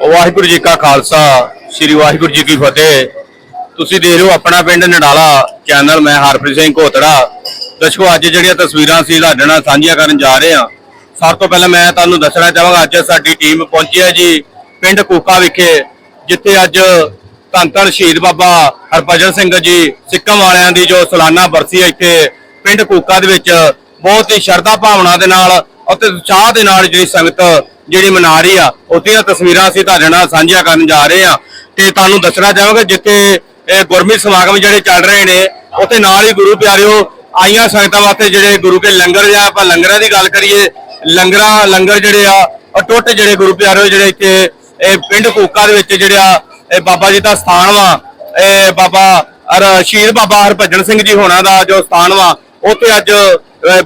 ਵਾਹਿਗੁਰੂ ਜੀ ਕਾ ਖਾਲਸਾ, ਸ੍ਰੀ ਵਾਹਿਗੁਰੂ ਜੀ ਕੀ ਫਤਿਹ। ਤੁਸੀਂ ਦੇਖ ਰਹੇ ਹੋ ਆਪਣਾ ਪਿੰਡ ਨਡਾਲਾ, ਚੈਨਲ ਮੈਂ ਹਰਪ੍ਰੀਤ ਸਿੰਘ ਘੋਤੜਾ। ਦਰਸ਼ਕੋ, ਅੱਜ ਜਿਹੜੀਆਂ ਤਸਵੀਰਾਂ ਸੀ ਤੁਹਾਡੇ ਨਾਲ ਸਾਂਝੀਆਂ ਕਰਨ ਜਾ ਰਹੇ ਹਾਂ, ਸਭ ਤੋਂ ਪਹਿਲਾਂ ਮੈਂ ਤੁਹਾਨੂੰ ਦੱਸਣਾ ਚਾਹਾਂਗਾ, ਅੱਜ ਸਾਡੀ ਟੀਮ ਪਹੁੰਚੀ ਹੈ ਜੀ, ਪਿੰਡ ਕੂਕਾ ਵਿਖੇ, ਜਿੱਥੇ ਅੱਜ ਧੰਨ ਧੰਨ ਸ਼ਹੀਦ ਬਾਬਾ ਹਰਭਜਨ ਸਿੰਘ ਜੀ, ਸਿੱਕਮ ਵਾਲਿਆਂ ਦੀ ਜੋ ਸਾਲਾਨਾ ਬਰਸੀ ਹੈ ਇੱਥੇ, ਪਿੰਡ ਕੂਕਾ ਦੇ ਵਿੱਚ, ਬਹੁਤ ਹੀ ਸ਼ਰਧਾ ਭਾਵਨਾ ਦੇ ਨਾਲ, ਅਤੇ ਉਤਸ਼ਾਹ ਦੇ ਨਾਲ ਜਿਹੜੀ ਸੰਗਤ ਜਿਹੜੀ ਮਨਾ ਰਹੀ ਆ, ਉਹਦੀਆਂ ਤਸਵੀਰਾਂ ਅਸੀਂ ਤੁਹਾਡੇ ਨਾਲ ਸਾਂਝੀਆਂ ਕਰਨ ਜਾ ਰਹੇ ਆ ਤੇ ਤੁਹਾਨੂੰ ਦੱਸਣਾ ਚਾਹਾਂਗੇ ਜਿੱਥੇ ਗੁਰਮਤਿ ਸਮਾਗਮ ਜਿਹੜੇ ਚੱਲ ਰਹੇ ਨੇ, ਉੱਥੇ ਨਾਲ ਹੀ ਗੁਰੂ ਪਿਆਰਿਓ, ਆਈਆਂ ਸੰਗਤਾਂ ਵਾਸਤੇ ਜਿਹੜੇ ਗੁਰੂ ਕੇ ਲੰਗਰ ਜਾਂ ਆਪਾਂ ਲੰਗਰਾਂ ਦੀ ਗੱਲ ਕਰੀਏ, ਲੰਗਰਾਂ, ਲੰਗਰ ਜਿਹੜੇ ਆ ਅਟੁੱਟ ਜਿਹੜੇ ਗੁਰੂ ਪਿਆਰਿਓ ਜਿਹੜੇ ਇੱਥੇ, ਇਹ ਪਿੰਡ ਕੋਕਾ ਦੇ ਵਿੱਚ ਜਿਹੜੇ ਆ, ਇਹ ਬਾਬਾ ਜੀ ਦਾ ਸਥਾਨ ਵਾ, ਇਹ ਬਾਬਾ ਸ਼ਹੀਦ ਬਾਬਾ ਹਰਭਜਨ ਸਿੰਘ ਜੀ ਹੋਣਾ ਦਾ ਜੋ ਸਥਾਨ ਵਾ, ਉੱਥੇ ਅੱਜ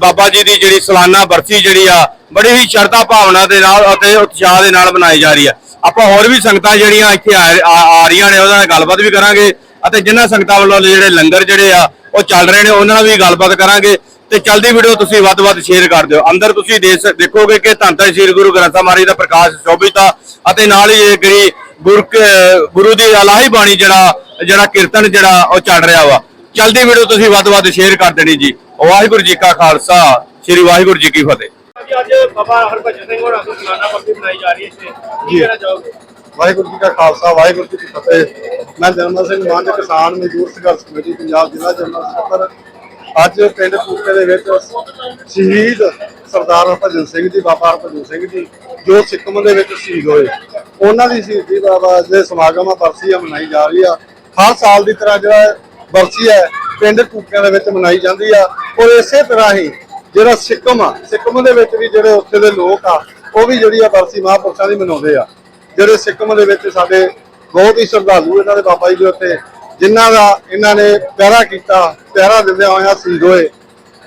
ਬਾਬਾ ਜੀ ਦੀ ਜਿਹੜੀ ਸਾਲਾਨਾ ਬਰਸੀ ਜਿਹੜੀ ਆ, ਬੜੀ ਹੀ ਸ਼ਰਧਾ ਭਾਵਨਾ ਦੇ ਨਾਲ ਅਤੇ ਉਤਸ਼ਾਹ ਦੇ ਨਾਲ ਮਨਾਈ ਜਾ ਰਹੀ ਆ। ਆਪਾਂ ਹੋਰ ਵੀ ਸੰਗਤਾਂ ਜਿਹੜੀਆਂ ਇੱਥੇ ਆ ਆ- ਆ ਰਹੀਆਂ ਨੇ, ਉਹਨਾਂ ਨਾਲ ਗੱਲਬਾਤ ਵੀ ਕਰਾਂਗੇ ਅਤੇ ਜਿਨ੍ਹਾਂ ਸੰਗਤਾਂ ਵੱਲੋਂ ਜਿਹੜੇ ਲੰਗਰ ਜਿਹੜੇ ਆ, ਉਹ ਚੱਲ ਰਹੇ ਨੇ, ਉਹਨਾਂ ਨਾਲ ਵੀ ਗੱਲਬਾਤ ਕਰਾਂਗੇ। ਤੇ ਚਲਦੀ ਵੀਡੀਓ ਤੁਸੀਂ ਵੱਧ ਵੱਧ ਸ਼ੇਅਰ ਕਰ ਦਿਓ। ਅੰਦਰ ਤੁਸੀਂ ਦੇਖੋਗੇ ਕਿ ਧੰਨ ਧੰਨ ਸ੍ਰੀ ਗੁਰੂ ਗ੍ਰੰਥ ਸਾਹਿਬ ਮਹਾਰਾਜ ਦਾ ਪ੍ਰਕਾਸ਼, ਸ਼ੋਭਿਤ ਆ ਅਤੇ ਨਾਲ ਹੀ ਇਹ ਜਿਹੜੀ ਗੁਰੂ ਦੀ ਅਲਾਹੀ ਬਾਣੀ ਜਿਹੜਾ ਜਿਹੜਾ ਕੀਰਤਨ ਜਿਹੜਾ, ਉਹ ਚੱਲ ਰਿਹਾ ਵਾ। ਚਲਦੀ ਵੀਡੀਓ ਤੁਸੀਂ ਵੱਧ ਵੱਧ ਸ਼ੇਅਰ ਕਰ ਦੇਣੀ ਜੀ। ਵਾਹਿਗੁਰੂ ਜੀ ਕਾ ਖਾਲਸਾ ਸ੍ਰੀ ਵਾਹਿਗੁਰੂ ਜੀ ਕੀ ਫਤਿਹ। ਅੱਜ ਬਾਬਾ ਹਰਭਜਨ ਸਿੰਘ ਹੋਰਾਂ ਦੀ ਸਾਲਾਨਾ ਬਰਸੀ ਮਨਾਈ ਜਾ ਰਹੀ ਹੈ ਇੱਥੇ। ਕੀ ਕਹਿਣਾ ਚਾਹੋਗੇ? ਵਾਹਿਗੁਰੂ ਜੀ ਕਾ ਖਾਲਸਾ ਵਾਹਿਗੁਰੂ ਜੀ ਕੀ ਫਤਿਹ। ਮੈਂ ਜਰਮਲ ਸਿੰਘ ਮੰਝ ਕਿਸਾਨ ਮਜ਼ਦੂਰ ਸੰਘਰਸ਼ ਕਮੇਟੀ ਪੰਜਾਬ ਜ਼ਿਲ੍ਹਾ ਜਰਮਲ ਸਕੱਤਰ। ਅੱਜ ਪਿੰਡ ਕੂਕੇ ਦੇ ਵਿੱਚ ਸ਼ਹੀਦ ਸਰਦਾਰ ਹਰਭਜਨ ਸਿੰਘ ਜੀ ਬਾਬਾ ਹਰਭਜਨ ਸਿੰਘ ਜੀ ਜੋ ਸਿੱਕਮ ਦੇ ਵਿੱਚ ਸ਼ਹੀਦ ਹੋਏ। ਉਹਨਾਂ ਦੀ ਸ਼ਹੀਦੀ ਬਾਬਾ ਦੇ ਸਮਾਗਮ ਆ ਬਰਸੀ ਆ ਮਨਾਈ ਜਾ ਰਹੀ ਆ। ਹਰ ਸਾਲ ਦੀ ਤਰ੍ਹਾਂ ਜਿਹੜਾ ਬਰਸੀ ਹੈ ਪਿੰਡ ਕੂਕਿਆਂ ਦੇ ਵਿੱਚ ਮਨਾਈ ਜਾਂਦੀ ਆ। ਔਰ ਇਸੇ ਤਰ੍ਹਾਂ ਹੀ ਜਿਹੜਾ ਸਿੱਕਮ ਆ, ਸਿੱਕਮ ਦੇ ਵਿੱਚ ਵੀ ਜਿਹੜੇ ਉੱਥੇ ਦੇ ਲੋਕ ਆ, ਉਹ ਵੀ ਜਿਹੜੀ ਆ ਬਰਸੀ ਮਹਾਂਪੁਰਸ਼ਾਂ ਦੀ ਮਨਾਉਂਦੇ ਆ। ਜਿਹੜੇ ਸਿੱਕਮ ਦੇ ਵਿੱਚ ਸਾਡੇ ਬਹੁਤ ਹੀ ਸ਼ਰਧਾਲੂ ਇਹਨਾਂ ਦੇ ਬਾਬਾ ਜੀ ਦੇ ਉੱਤੇ, ਜਿਨ੍ਹਾਂ ਦਾ ਇਹਨਾਂ ਨੇ ਪਿਆਰਾ ਕੀਤਾ, ਪਿਆਰਾ ਦਿੰਦਿਆਂ ਹੋਇਆ ਸ਼ਹੀਦ ਹੋਏ।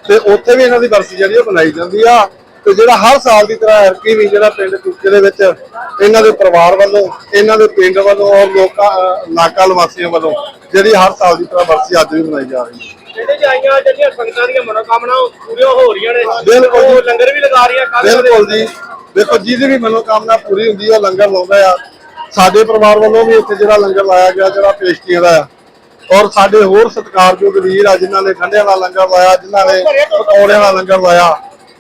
ਤੇ ਉੱਥੇ ਵੀ ਇਹਨਾਂ ਦੀ ਬਰਸੀ ਜਿਹੜੀ ਉਹ ਮਨਾਈ ਜਾਂਦੀ ਆ। ਤੇ ਜਿਹੜਾ ਹਰ ਸਾਲ ਦੀ ਤਰ੍ਹਾਂ ਐਰਕੀ ਵੀ ਜਿਹੜਾ ਪਿੰਡ ਕੁੱਕੇ ਦੇ ਵਿੱਚ ਇਹਨਾਂ ਦੇ ਪਰਿਵਾਰ ਵੱਲੋਂ, ਇਹਨਾਂ ਦੇ ਪਿੰਡ ਵੱਲੋਂ ਔਰ ਲੋਕਾਂ ਨਾਕਾ ਨਿਵਾਸੀਆਂ ਵੱਲੋਂ ਜਿਹੜੀ ਹਰ ਸਾਲ ਦੀ ਤਰ੍ਹਾਂ ਬਰਸੀ ਅੱਜ ਵੀ ਮਨਾਈ ਜਾ ਰਹੀ ਹੈ। ਜਿਹੜੇ ਚ ਆਈਆਂ ਜਿਹੜੀਆਂ ਸੰਗਤਾਂ ਦੀਆਂ ਮਨੋਕਾਮਨਾ ਉਹ ਪੂਰੀਆਂ ਹੋ ਰਹੀਆਂ ਨੇ ਬਿਲਕੁਲ ਜੀ। ਉਹ ਲੰਗਰ ਵੀ ਲਗਾ ਰਹੀਆਂ ਕੱਲ੍ਹ ਉਹਦੇ- ਬਿਲਕੁਲ ਜੀ। ਦੇਖੋ ਜਿਹਦੀ ਵੀ ਮਨੋਕਾਮਨਾ ਪੂਰੀ ਹੁੰਦੀ ਆ ਲੰਗਰ ਲਾਉਂਦਾ ਆ। ਸਾਡੇ ਪਰਿਵਾਰ ਵੱਲੋਂ ਵੀ ਇੱਥੇ ਜਿਹੜਾ ਲੰਗਰ ਲਾਇਆ ਗਿਆ ਜਿਹੜਾ ਪੇਸ਼ਟੀਆਂ ਦਾ ਆ। ਔਰ ਸਾਡੇ ਹੋਰ ਸਤਿਕਾਰਯੋਗ ਵੀਰ ਆ ਜਿਨ੍ਹਾਂ ਨੇ ਠੰਡਿਆਂ ਦਾ ਲੰਗਰ ਲਾਇਆ ਜਿਨ੍ਹਾਂ ਨੇ ਪਕੌੜਿਆਂ ਦਾ ਲੰਗਰ ਲਾਇਆ।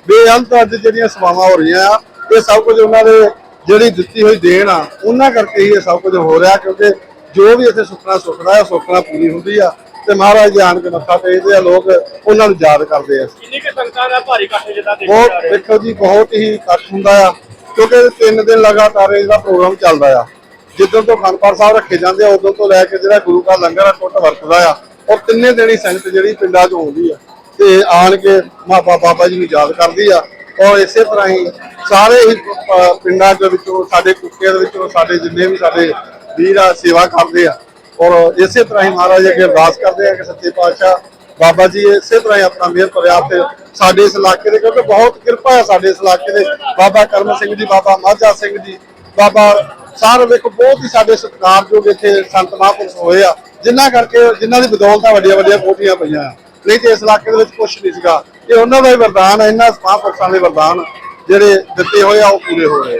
ਬੇਅੰਤ ਅੱਜ ਜਿਹੜੀਆਂ ਸੇਵਾਵਾਂ ਹੋ ਰਹੀਆਂ ਆ ਇਹ ਸਭ ਕੁਝ ਉਹਨਾਂ ਦੇ ਜਿਹੜੀ ਦਿੱਤੀ ਹੋਈ ਦੇਣ ਆ ਉਹਨਾਂ ਕਰਕੇ ਹੀ ਇਹ ਸਭ ਕੁਝ ਹੋ ਰਿਹਾ ਕਿਉਂਕਿ ਜੋ ਵੀ ਇੱਥੇ ਸੁਖਣਾ ਸੁਖਦਾ ਹੈ ਸੁਖਣਾ ਪੂਰੀ ਹੁੰਦੀ ਆ। ਤੇ ਮਹਾਰਾਜ ਦੇ ਆਣ ਕੇ ਮੱਥਾ ਟੇਕਦੇ ਆ ਲੋਕ ਉਹਨਾਂ ਨੂੰ ਯਾਦ ਕਰਦੇ ਆ। ਕਿੰਨੀ ਕਿ ਸੰਗਤਾਂ ਦਾ ਭਾਰੀ ਇਕੱਠ ਜਿੱਦਾਂ ਦੇਖਿਆ ਜਾ ਬਹੁਤ ਰਿਹਾ ਦੇਖੋ ਜੀ ਬਹੁਤ ਹੀ ਇਕੱਠ ਹੁੰਦਾ ਆ ਕਿਉਂਕਿ ਤਿੰਨ ਦਿਨ ਲਗਾਤਾਰ ਇਹਦਾ ਪ੍ਰੋਗਰਾਮ ਚੱਲਦਾ ਆ। ਜਿੱਦੋਂ ਤੋਂ ਖੰਡਪਾਰ ਸਾਹਿਬ ਰੱਖੇ ਜਾਂਦੇ ਆ ਉਦੋਂ ਤੋਂ ਲੈ ਕੇ ਜਿਹੜਾ ਗੁਰੂ ਦਾ ਲੰਗਰ ਆ ਟੁੱਟ ਵਰਤਦਾ ਆ ਔਰ ਤਿੰਨੇ ਦਿਨ ਹੀ ਸੰਗਤ ਜਿਹੜੀ ਪਿੰਡਾਂ 'ਚ ਆਉਂਦੀ ਆ। ਤੇ ਆਣ ਕੇ ਮਾਪਾ ਬਾਬਾ ਜੀ ਨੂੰ ਯਾਦ ਕਰਦੀ ਆ ਔਰ ਇਸੇ ਤਰ੍ਹਾਂ ਹੀ ਸਾਰੇ ਹੀ ਅਹ, ਪਿੰਡਾਂ ਦੇ ਵਿੱਚੋਂ ਸਾਡੇ ਕੁੱਕੇ ਦੇ ਵਿੱਚੋਂ ਸਾਡੇ ਜਿੰਨੇ ਵੀ ਸਾਡੇ ਵੀਰ ਆ ਸੇਵਾ ਕਰਦੇ ਆ ਔਰ ਇਸੇ ਤਰ੍ਹਾਂ ਹੀ ਮਹਾਰਾਜ ਅੱਗੇ ਅਰਦਾਸ ਕਰਦੇ ਆ ਕਿ ਸੱਚੇ ਪਾਤਸ਼ਾਹ ਬਾਬਾ ਜੀ ਇਸੇ ਤਰ੍ਹਾਂ ਹੀ ਆਪਣਾ ਮਿਹਰ ਭਰਿਆ ਤੇ ਸਾਡੇ ਇਸ ਇਲਾਕੇ ਦੇ, ਕਿਉਂਕਿ ਬਹੁਤ ਕਿਰਪਾ ਹੈ ਸਾਡੇ ਇਸ ਇਲਾਕੇ ਦੇ। ਬਾਬਾ ਕਰਮ ਸਿੰਘ ਜੀ, ਬਾਬਾ ਮਾਝਾ ਸਿੰਘ ਜੀ, ਬਾਬਾ ਸਾਰੇ ਵੇਖੋ ਬਹੁਤ ਹੀ ਸਾਡੇ ਸਤਿਕਾਰਯੋਗ ਇੱਥੇ ਸੰਤ ਮਹਾਂਪੁਰਸ਼ ਹੋਏ ਆ, ਜਿਨ੍ਹਾਂ ਕਰਕੇ, ਜਿਨ੍ਹਾਂ ਦੀ ਬਦੌਲਤਾਂ ਵੱਡੀਆਂ ਵੱਡੀਆਂ ਕੋਠੀਆਂ ਪਈਆਂ ਆ। ਨਹੀਂ ਤੇ ਇਸ ਇਲਾਕੇ ਦੇ ਵਿੱਚ ਕੁਝ ਨਹੀਂ ਸੀਗਾ। ਇਹ ਉਹਨਾਂ ਦਾ ਹੀ ਵਰਦਾਨ ਹੈ ਇਹਨਾਂ ਮਹਾਂਪੁਰਸ਼ਾਂ ਦੇ ਵਰਦਾਨ ਜਿਹੜੇ ਦਿੱਤੇ ਹੋਏ ਆ, ਉਹ ਪੂਰੇ ਹੋ ਰਹੇ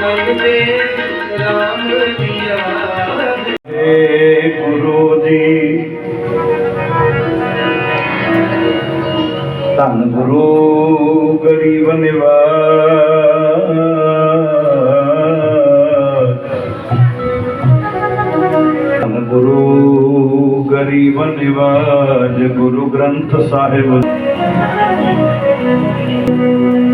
ਮਨ ਤੇ ਰਾਮ ਦੀਆ ਏ ਗੁਰੂ ਜੀ ਧੰਨ ਗੁਰੂ ਗਰੀਬ ਨਿਵਾਸ। ਧੰਨ ਗੁਰੂ ਗਰੀਬ ਨਿਵਾਜ ਗੁਰੂ ਗ੍ਰੰਥ ਸਾਹਿਬ।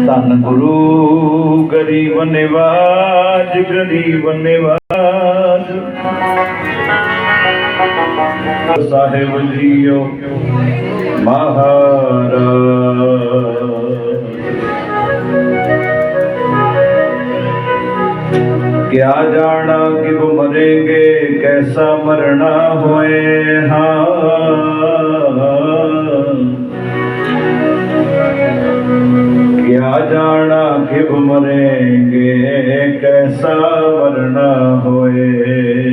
ਧੰਨ ਗੁਰੂ, ਗਰੀਬ ਨਿਵਾਜ ਗਰੀਬ ਨਿਵਾਜ। ਸਾਹਿਬ ਜੀਓ ਮਹਾਰਾਜ। ਕਿਆ ਜਾਣਾ ਕਿ ਉਹ ਮਰेंगे ਕੈਸਾ ਮਰਨਾ ਹੋਏ ਹਾਂ। क्या जाना कि उमरेंगे कैसा वरना होए